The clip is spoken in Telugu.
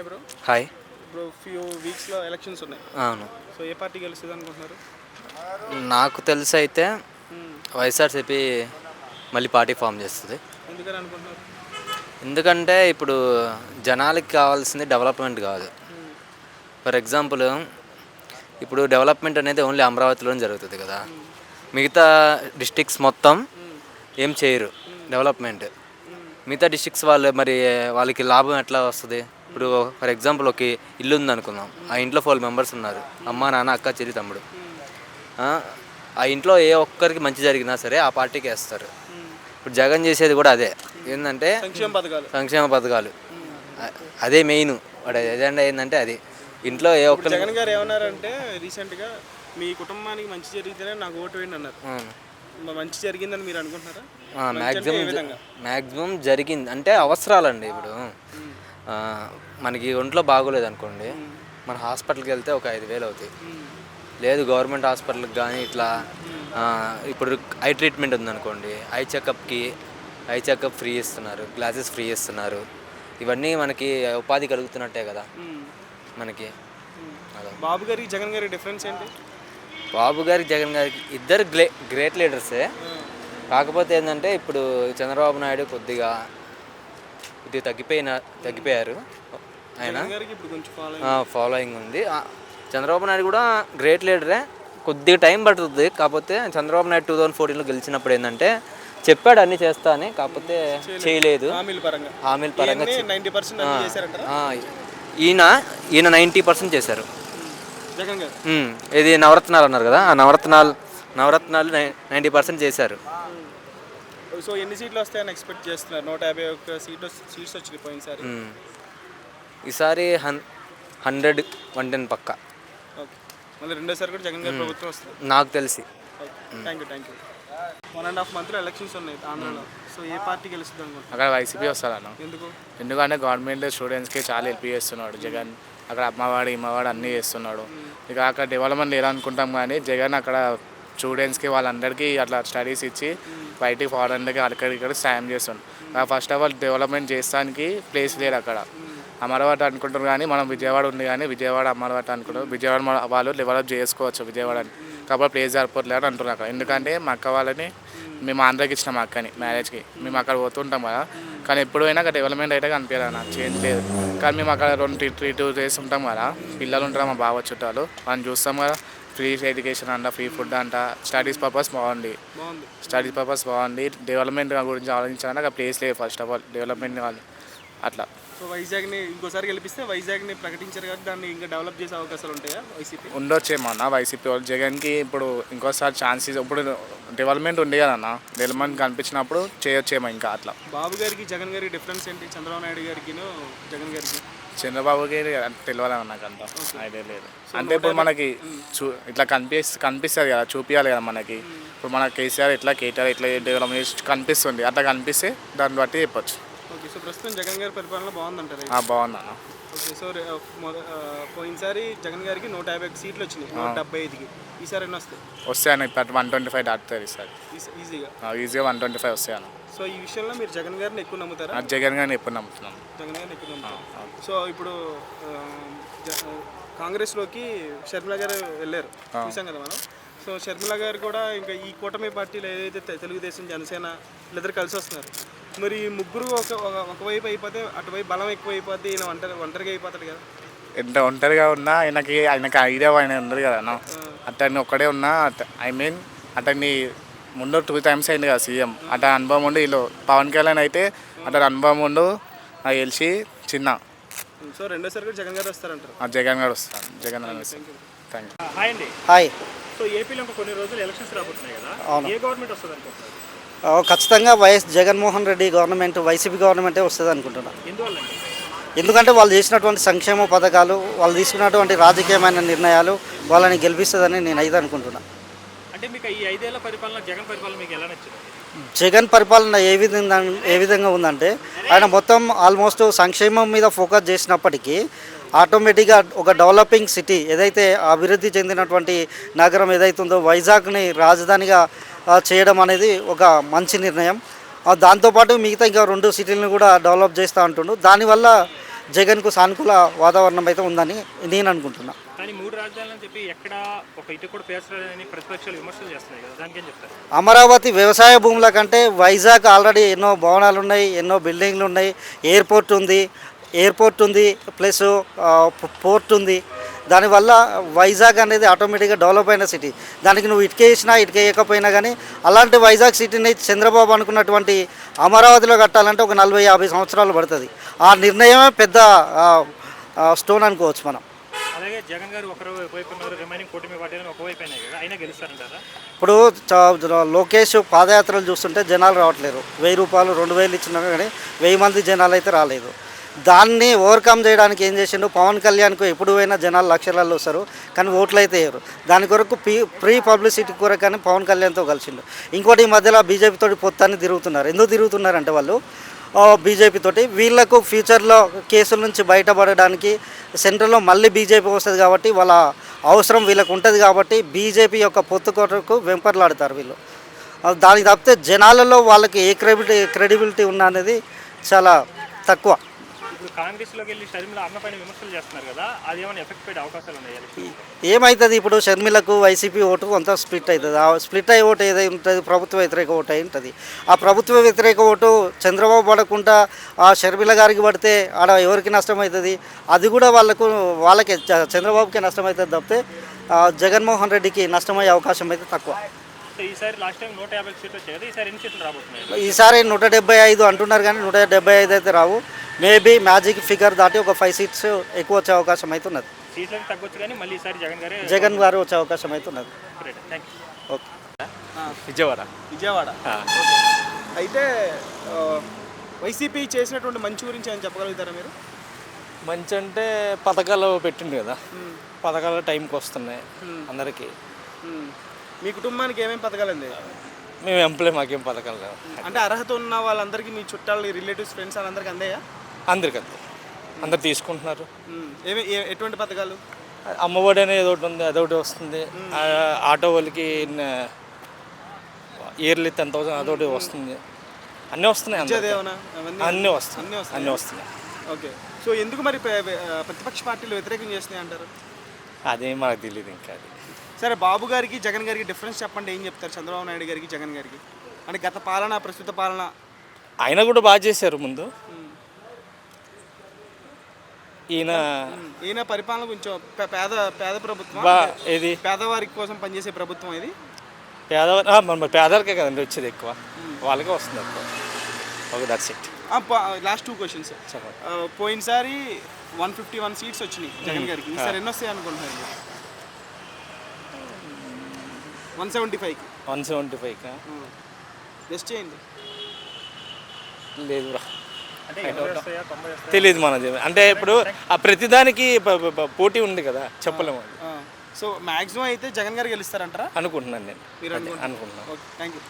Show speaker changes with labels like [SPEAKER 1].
[SPEAKER 1] Hi bro
[SPEAKER 2] hi
[SPEAKER 1] bro few వీక్స్లో elections ఉన్నాయి.
[SPEAKER 2] అవును.
[SPEAKER 1] సో ఏ పార్టీ గెలుస్తుంది అనుకుంటున్నారు
[SPEAKER 2] నాకు తెలిసి అయితే వైఎస్ఆర్సీపీ మళ్ళీ పార్టీ ఫామ్ చేస్తుంది.
[SPEAKER 1] ఎందుకని అనుకుంటున్నారు?
[SPEAKER 2] ఎందుకంటే ఇప్పుడు జనాలకి కావాల్సింది డెవలప్మెంట్ కాదు. ఫర్ ఎగ్జాంపుల్ ఇప్పుడు డెవలప్మెంట్ అనేది ఓన్లీ అమరావతిలోనే జరుగుతుంది కదా. మిగతా డిస్టిక్స్ మొత్తం ఏం చేయరు డెవలప్మెంట్ మిగతా డిస్టిక్స్ వాళ్ళు మరి వాళ్ళకి లాభం ఎట్లా వస్తుంది? ఇప్పుడు ఫర్ ఎగ్జాంపుల్ ఒక ఇల్లు ఉంది అనుకుందాం ఆ ఇంట్లో ఫోర్ మెంబర్స్ ఉన్నారు. అమ్మ నాన్న అక్క చెల్లి తమ్ముడు. ఆ, ఇంట్లో ఏ ఒక్కరికి మంచి జరిగినా సరే ఆ పార్టీకి వేస్తారు. ఇప్పుడు జగన్ చేసేది కూడా అదే. ఏంటంటే
[SPEAKER 1] సంక్షేమ పథకాలు.
[SPEAKER 2] సంక్షేమ పథకాలు. అదే మెయిన్. వాడు ఎజెండా ఏంటంటే అది. ఇంట్లో ఏ ఒక్కరు
[SPEAKER 1] జగన్ గారు ఏమన్నారంటే రీసెంట్గా మీ కుటుంబానికి మంచి జరిగితేనే నాకు ఓటు వేయండి అన్నారు. మంచి జరిగిందని మీరు అనుకుంటున్నారా?
[SPEAKER 2] మ్యాక్సిమం మ్యాక్సిమం జరిగింది. అంటే అవసరాలండి ఇప్పుడు. మనకి ఒంట్లో బాగోలేదు అనుకోండి మన హాస్పిటల్కి వెళ్తే ఒక ఐదు వేలు అవుతాయి. లేదు గవర్నమెంట్ హాస్పిటల్కి కానీ ఇట్లా ఇప్పుడు ఐ ట్రీట్మెంట్ ఉందనుకోండి ఐ చెకప్కి ఐ చెకప్ ఫ్రీ ఇస్తున్నారు గ్లాసెస్ ఫ్రీ ఇస్తున్నారు. ఇవన్నీ మనకి ఉపాధి కలుగుతున్నట్టే కదా. మనకి.
[SPEAKER 1] బాబు గారికి జగన్ గారి డిఫరెన్స్ ఏంటి?
[SPEAKER 2] బాబు గారికి జగన్ గారికి ఇద్దరు గ్లే గ్రేట్ లీడర్సే. కాకపోతే ఏంటంటే ఇప్పుడు చంద్రబాబు నాయుడు కొద్దిగా కొద్దిగా తగ్గిపోయిన తగ్గిపోయారు. ఆయన ఫాలోయింగ్ ఉంది. చంద్రబాబు నాయుడు కూడా గ్రేట్ లీడరే కొద్దిగా టైం పడుతుంది. కాకపోతే చంద్రబాబు నాయుడు టూ థౌజండ్ ఫోర్టీన్లో గెలిచినప్పుడు ఏంటంటే చెప్పాడు అన్నీ చేస్తా అని. కాకపోతే చేయలేదు.
[SPEAKER 1] హామీల పరంగా.
[SPEAKER 2] ఈయన ఈయన నైంటీ పర్సెంట్ చేశారు. ఇది నవరత్నాలు అన్నారు కదా. ఆ నవరత్నాలు నవరత్నాలు నైంటీ పర్సెంట్ చేశారు.
[SPEAKER 1] సో ఎన్ని సీట్లు వస్తాయని ఎక్స్పెక్ట్ చేస్తున్నారు? నూట యాభై ఒక్క సీట్ సీట్స్ వచ్చినాయి పోయినసారి.
[SPEAKER 2] ఈసారి హన్ హండ్రెడ్ వన్ టెన్ పక్క.
[SPEAKER 1] ఓకే. మళ్ళీ రెండోసారి కూడా జగన్ గారి ప్రభుత్వం వస్తుంది.
[SPEAKER 2] నాకు తెలిసి.
[SPEAKER 1] Thank you thank you one and half మంత్లో ఎలక్షన్స్ ఉన్నాయి ఆంధ్రాలో. సో ఏ పార్టీ గెలుస్తుంది అనుకుంటున్నారు?
[SPEAKER 3] అక్కడ వైసీపీ వస్తారన్న
[SPEAKER 1] ఎందుకు?
[SPEAKER 3] ఎందుకంటే గవర్నమెంట్ స్టూడెంట్స్కి చాలా హెల్ప్ చేస్తున్నాడు జగన్. అక్కడ అమ్మవాడు ఇమ్మవాడు అన్నీ చేస్తున్నాడు. ఇక అక్కడ డెవలప్మెంట్ లేదనుకుంటాం కానీ జగన్ అక్కడ స్టూడెంట్స్కి వాళ్ళందరికీ అట్లా స్టడీస్ ఇచ్చి బయటికి ఫారెన్కి అక్కడికి ఇక్కడ సాయం చేస్తున్నాడు ఫస్ట్ ఆఫ్ ఆల్ డెవలప్మెంట్ చేస్తానికి ప్లేస్ లేదు అక్కడ. అమరవాట అనుకుంటారు కానీ మనం విజయవాడ ఉంది కానీ విజయవాడ అమరవాట అనుకుంటారు విజయవాడ వాళ్ళు డెవలప్ చేసుకోవచ్చు విజయవాడని. కాబట్టి ప్లేస్ సరిపోట్లేదు అని అంటున్నారు అక్కడ. ఎందుకంటే మా అక్క వాళ్ళని మేము ఆంధ్రాకి ఇచ్చినాం మా అక్కని మ్యారేజ్కి మేము అక్కడ పోతుంటాం కదా. కానీ ఎప్పుడు పోయినా అక్కడ డెవలప్మెంట్ అయితే కనిపించదు నాకు చేంజ్ లేదు. కానీ మేము అక్కడ రెండు త్రీ త్రీ టూ డేస్ ఉంటాం కదా. పిల్లలు ఉంటారు మా బావ చుట్టాలు. వాళ్ళని చూస్తాం కదా. ఫ్రీ ఎడ్యుకేషన్ అంట ఫ్రీ ఫుడ్ అంట. స్టడీస్ పర్పస్ బాగుంది. స్టడీస్ పర్పస్ బాగుంది. డెవలప్మెంట్ గురించి ఆలోచించాలంటే అక్కడ ప్లేస్ లేదు ఫస్ట్ ఆఫ్ ఆల్ డెవలప్మెంట్ వాళ్ళు అట్లా.
[SPEAKER 1] సో వైజాగ్ని ఇంకోసారి గెలిపిస్తే వైజాగ్ని ప్రకటించారు కాబట్టి దాన్ని ఇంకా డెవలప్ చేసే అవకాశాలు ఉంటాయా వైసీపీ?
[SPEAKER 3] ఉండొచ్చేమో అన్న వైసీపీ వాళ్ళు. జగన్కి ఇప్పుడు ఇంకోసారి ఛాన్సెస్ ఇప్పుడు డెవలప్మెంట్ ఉంది కదన్న డెవలప్మెంట్ కనిపించినప్పుడు చేయొచ్చేమో ఇంకా అట్లా.
[SPEAKER 1] బాబు గారికి జగన్ గారికి డిఫరెన్స్ ఏంటి? చంద్రబాబు నాయుడు గారికి జగన్ గారికి?
[SPEAKER 3] చంద్రబాబుకి తెలియాలి నాకు అంత ఐడియా లేదు. అంటే ఇప్పుడు మనకి చూ ఇట్లా కనిపిస్ కనిపిస్తుంది కదా చూపించాలి కదా మనకి. ఇప్పుడు మన కేసీఆర్ ఇట్లా కేటీఆర్ ఇట్లా డెవలప్మెంట్ చేసి కనిపిస్తుంది. అట్లా కనిపిస్తే దాన్ని బట్టి చెప్పొచ్చు.
[SPEAKER 1] ఓకే సో ప్రస్తుతం జగన్ గారి పరిపాలన బాగుందంటారు
[SPEAKER 3] బాగుందన్న.
[SPEAKER 1] ఓకే సో పోయినసారి జగన్ గారికి నూట యాభై సీట్లు వచ్చినాయి నూట డెబ్బై ఐదుకి. ఈసారి ఎన్ని వస్తాయి?
[SPEAKER 3] వస్తాయన్న ఇప్పుడు వన్ ట్వంటీ ఫైవ్ దాటుతుంది ఈసారి.
[SPEAKER 1] ఈజీ- ఈజీగా.
[SPEAKER 3] ఈజీగా వన్ ట్వంటీ ఫైవ్ వస్తాయన్న
[SPEAKER 1] సో ఈ విషయంలో మీరు జగన్ గారిని ఎక్కువ నమ్ముతారా?
[SPEAKER 3] ఆ జగన్ గారిని ఎప్పుడు నమ్ముతున్నాం.
[SPEAKER 1] జగన్ గారిని ఎక్కువ నమ్ముతారు? సో ఇప్పుడు ఆ, జ- కాంగ్రెస్లోకి షర్మిల గారు వెళ్ళారు. చూసాం కదా మనం. సో షర్మిల గారు కూడా ఇంకా ఈ కూటమి పార్టీలు ఏదైతే తె- తెలుగుదేశం జనసేన వీళ్ళిద్దరు కలిసి వస్తున్నారు. మరి ఈ ముగ్గురు ఒక ఒక- ఒకవైపు అయిపోతే అటువైపు బలం ఎక్కువ అయిపోతే ఈయన ఒంటరి ఒంటరిగా అయిపోతాడు కదా.
[SPEAKER 3] ఎంత ఒంటరిగా ఉన్నా ఆయనకి ఆయనకి ఐడియా ఆయన ఉండదు కదా అన్న? అతన్ని ఒక్కడే ఉన్నా ఐ మీన్ అతన్ని ముందు టూ టైమ్స్ అయింది కదా సీఎం. అతని అనుభవం ఉండి వీళ్ళు పవన్ కళ్యాణ్ అయితే అతని అనుభవం ఉండు నాకు తెలిసి చిన్న.
[SPEAKER 1] సో రెండోసారి కూడా జగన్ గారు వస్తారంటారు.
[SPEAKER 3] ఆ జగన్ గారు వస్తాను జగన్ గారు థ్యాంక్ యూ
[SPEAKER 1] హాయ్ అండి.
[SPEAKER 4] హాయ్
[SPEAKER 1] సో ఏపీలో ఇంకా కొన్ని రోజులు ఎలక్షన్స్ రాబోతున్నాయి కదా. ఏ గవర్నమెంట్ వస్తుంది అనుకుంటున్నారు?
[SPEAKER 4] ఆ, ఖచ్చితంగా YS Jaganmohan Reddy government YCP గవర్నమెంటే వస్తుంది అనుకుంటున్నా.
[SPEAKER 1] ఎందువల్ల అండి
[SPEAKER 4] ఎందుకంటే వాళ్ళు చేసినటువంటి సంక్షేమ పథకాలు వాళ్ళు తీసుకున్నటువంటి రాజకీయమైన నిర్ణయాలు వాళ్ళని గెలిపిస్తుందని నేను అయితే అనుకుంటున్నా.
[SPEAKER 1] అంటే మీకు ఈ ఐదేళ్ళ పరిపాలన జగన్ పరిపాలన మీకు ఎలా నచ్చింది?
[SPEAKER 4] జగన్ పరిపాలన ఏ విధంగా ఏ విధంగా ఉందంటే ఆయన మొత్తం ఆల్మోస్ట్ సంక్షేమం మీద ఫోకస్ చేసినప్పటికీ ఆటోమేటిక్గా ఒక డెవలపింగ్ సిటీ ఏదైతే అభివృద్ధి చెందినటువంటి నగరం ఏదైతే ఉందో వైజాగ్ని రాజధానిగా చేయడం అనేది ఒక మంచి నిర్ణయం. దాంతోపాటు మిగతా ఇంకా రెండు సిటీలను కూడా డెవలప్ చేస్తూ ఉంటుండు దానివల్ల జగన్కు సానుకూల వాతావరణం అయితే ఉందని నేను అనుకుంటున్నాను
[SPEAKER 5] కానీ మూడు రాజధానులు అని చెప్పి ఎక్కడ ఒక ఇటు కూడా పేర్చలేదని ప్రతిపక్షాలు విమర్శలు చేస్తున్నాయి కదా. దానికి ఏం చెప్తారు?
[SPEAKER 4] అమరావతి వ్యవసాయ భూముల కంటే వైజాగ్ ఆల్రెడీ ఎన్నో భవనాలు ఉన్నాయి ఎన్నో బిల్డింగ్లు ఉన్నాయి ఎయిర్పోర్ట్ ఉంది ఎయిర్పోర్ట్ ఉంది ప్లస్ పోర్ట్ ఉంది. దానివల్ల వైజాగ్ అనేది ఆటోమేటిక్గా డెవలప్ అయిన సిటీ. దానికి నువ్వు ఇటుకేసినా ఇటుకేయకపోయినా కానీ అలాంటి వైజాగ్ సిటీని చంద్రబాబు అనుకున్నటువంటి అమరావతిలో కట్టాలంటే ఒక నలభై యాభై సంవత్సరాలు పడుతుంది. ఆ నిర్ణయమే పెద్ద స్టోన్ అనుకోవచ్చు మనం.
[SPEAKER 5] అలాగే జగన్ గారు ఒకరు వైపు ఉన్నారు రిమైనింగ్ కూటమి పార్టీలను ఒకవైపు అయినాయి కదా అయినా గెలుస్తారంటారా?
[SPEAKER 4] ఇప్పుడు లోకేష్ పాదయాత్రలు చూస్తుంటే జనాలు రావట్లేరు వెయ్యి రూపాయలు రెండు వేలు ఇచ్చినా కానీ వెయ్యి మంది జనాలు అయితే రాలేదు. దాన్ని ఓవర్కమ్ చేయడానికి ఏం చేసిండు? పవన్ కళ్యాణ్కు ఎప్పుడు పోయినా జనాలు లక్షలలో వస్తారు కానీ ఓట్లు అయితే వేయరు. దాని కొరకు ప్రీ పబ్లిసిటీ కొరకు కానీ పవన్ కళ్యాణ్తో కలిసిండు. ఇంకోటి ఈ మధ్యలో బీజేపీతో పొత్తాన్ని తిరుగుతున్నారు. ఎందుకు తిరుగుతున్నారంటే వాళ్ళు బీజేపీతోటి వీళ్ళకు వీళ్ళకు ఫ్యూచర్లో కేసుల నుంచి బయటపడడానికి సెంట్రల్లో మళ్ళీ బీజేపీ వస్తుంది కాబట్టి వాళ్ళ అవసరం వీళ్ళకు ఉంటుంది కాబట్టి బీజేపీ యొక్క పొత్తు కొరకు వెంపర్లాడతారు వీళ్ళు. దానికి తప్పితే జనాలలో వాళ్ళకి ఏ క్రెడిబిలిటీ క్రెడిబిలిటీ ఉన్న అనేది చాలా తక్కువ.
[SPEAKER 5] ఇప్పుడు కాంగ్రెస్లోకి వెళ్ళి షర్మిల అన్న పైన విమర్శలు చేస్తున్నారు కదా అది ఏమైనా ఎఫెక్ట్ పడే అవకాశాలు ఉన్నాయి
[SPEAKER 4] ఏమవుతుంది ఇప్పుడు షర్మిలకు వైసీపీ ఓటు కొంత స్ప్లిట్ అవుతుంది ఆ స్ప్లిట్ అయ్యే ఓటు ఏదై ఉంటుంది? ప్రభుత్వ వ్యతిరేక ఓటు అయి ఉంటుంది. ఆ ప్రభుత్వ వ్యతిరేక ఓటు చంద్రబాబు పడకుండా ఆ షర్మిల గారికి పడితే ఆడ ఎవరికి నష్టం అవుతుంది అది కూడా వాళ్ళకు వాళ్ళకే చంద్రబాబుకే నష్టం అవుతుంది తప్పితే జగన్మోహన్ రెడ్డికి నష్టమయ్యే అవకాశం అయితే తక్కువ.
[SPEAKER 5] ఈసారి నూట
[SPEAKER 4] డెబ్బై ఐదు అంటున్నారు కానీ నూట డెబ్బై ఐదు అయితే రావు. మేబీ మ్యాజిక్ ఫిగర్ దాటి ఒక ఫైవ్ సీట్స్ ఎక్కువ వచ్చే అవకాశం అయితే ఉన్నది.
[SPEAKER 5] తగ్గొచ్చు కానీ మళ్ళీ ఈసారి జగన్ గారే
[SPEAKER 4] జగన్ గారు వచ్చే అవకాశం అయితే ఉన్నది. ఓకే.
[SPEAKER 3] విజయవాడ.
[SPEAKER 1] విజయవాడ. అయితే వైసీపీ చేసినటువంటి మంచి గురించి అని చెప్పగలుగుతారా మీరు?
[SPEAKER 6] మంచి అంటే పథకాలు పెట్టిండు కదా. పథకాలు టైంకి వస్తున్నాయి అందరికీ.
[SPEAKER 1] మీ కుటుంబానికి ఏమేమి పథకాలు అంది?
[SPEAKER 6] మేము ఎంప్లాయ్ మాకేం పథకాలు లేవు
[SPEAKER 1] అంటే అర్హత ఉన్న వాళ్ళందరికీ మీ చుట్టాలు రిలేటివ్స్ ఫ్రెండ్స్ వాళ్ళందరికీ అందాయా?
[SPEAKER 6] అందరికి అంతే. అందరు తీసుకుంటున్నారు.
[SPEAKER 1] ఏమి ఏ- ఎటువంటి పథకాలు?
[SPEAKER 6] అమ్మఒడి అనేది ఏదో ఒకటి ఉంది అదొకటి వస్తుంది. ఆ, ఆటో వాళ్ళకి ఇయర్లీ టెన్ థౌసండ్ అదొకటి వస్తుంది. అన్నీ వస్తున్నాయి అందరికీ.
[SPEAKER 1] విద్యాదేవన? అవన్నీ
[SPEAKER 6] అన్నీ వస్తున్నాయి.
[SPEAKER 1] అన్నీ వస్తాయి
[SPEAKER 6] అన్నీ వస్తున్నాయి.
[SPEAKER 1] ఓకే. సో ఎందుకు మరి ప్ర- ఆ, ప్రతిపక్ష పార్టీలు వ్యతిరేకం చేస్తున్నాయి అంటారు?
[SPEAKER 6] అదేం మనకు తెలియదు ఇంకా అది.
[SPEAKER 1] సరే బాబు గారికి జగన్ గారికి డిఫరెన్స్ చెప్పండి. ఏం చెప్తారు? చంద్రబాబు నాయుడు గారికి జగన్ గారికి. అంటే గత పాలన ప్రస్తుత పాలన.
[SPEAKER 6] ఆయన కూడా బాగా చేశారు ముందు. ఈయన
[SPEAKER 1] ఈయన పరిపాలన కొంచెం పేద పేద ప్రభుత్వం.
[SPEAKER 6] బా ఏది?
[SPEAKER 1] పేదవారి కోసం పనిచేసే ప్రభుత్వం ఇది?
[SPEAKER 6] పేదవారు మన పేదలకే కదండి వచ్చేది ఎక్కువ. వాళ్ళకే వస్తుంది ఎక్కువ. Okay that's it
[SPEAKER 1] last two questions పోయినసారి వన్ ఫిఫ్టీ వన్ సీట్స్ వచ్చినాయి జగన్ గారికి. ఈసారి ఎన్ని వస్తాయి అనుకుంటున్నారు వన్ సెవెంటీ ఫైవ్కి
[SPEAKER 6] వన్ సెవెంటీ ఫైవ్కా
[SPEAKER 1] జస్ట్ చేయండి.
[SPEAKER 6] లేదు రా తెలియదు మనది అంటే ఇప్పుడు ఆ ప్రతిదానికి పోటీ ఉంది కదా చెప్పలేము.
[SPEAKER 1] సో మ్యాక్సిమం అయితే జగన్ గారు గెలుస్తారంటారా?
[SPEAKER 6] అనుకుంటున్నాను నేను. అనుకుంటున్నాను.
[SPEAKER 1] Thank you